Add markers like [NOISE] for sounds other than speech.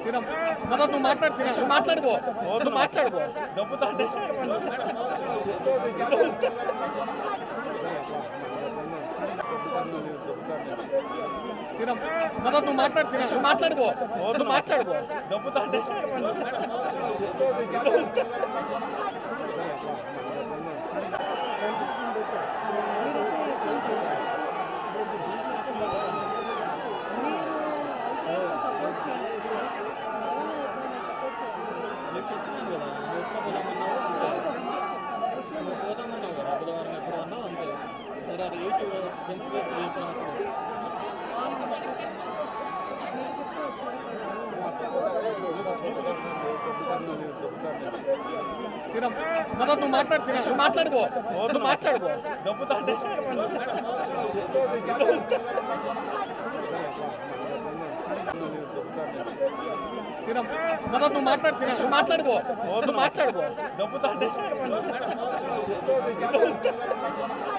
సరే మొదటి నువ్వు మాట్లాడు శ్రీరామ్ నువ్వు మాట్లాడుకో నువ్వు మాట్లాడుకో శ్రీరామ్ మొదటి నువ్వు మాట్లాడు శ్రీరామ్ నువ్వు మాట్లాడుకో నువ్వు మాట్లాడుకో మీరైతే ఎస్ఎం చెప్తున్నాను కదా నువ్వు ఎప్పుడు పోదామన్నావు పోదామన్నావు కదా బుధవారం ఎప్పుడు అన్నావు అంతే సరే అది ఎయిట్ ఒకసారి శ్రీరామ్ మొదటి నువ్వు మాట్లాడు శ్రీరామ్ నువ్వు మాట్లాడుకో. నువ్వు మాట్లాడుకో. శ్రీరామ్ [LAUGHS] [LAUGHS] మొదటి నువ్వు మాట్లాడు శ్రీరామ్ నువ్వు మాట్లాడుకో నువ్వు మాట్లాడుకో. మీరు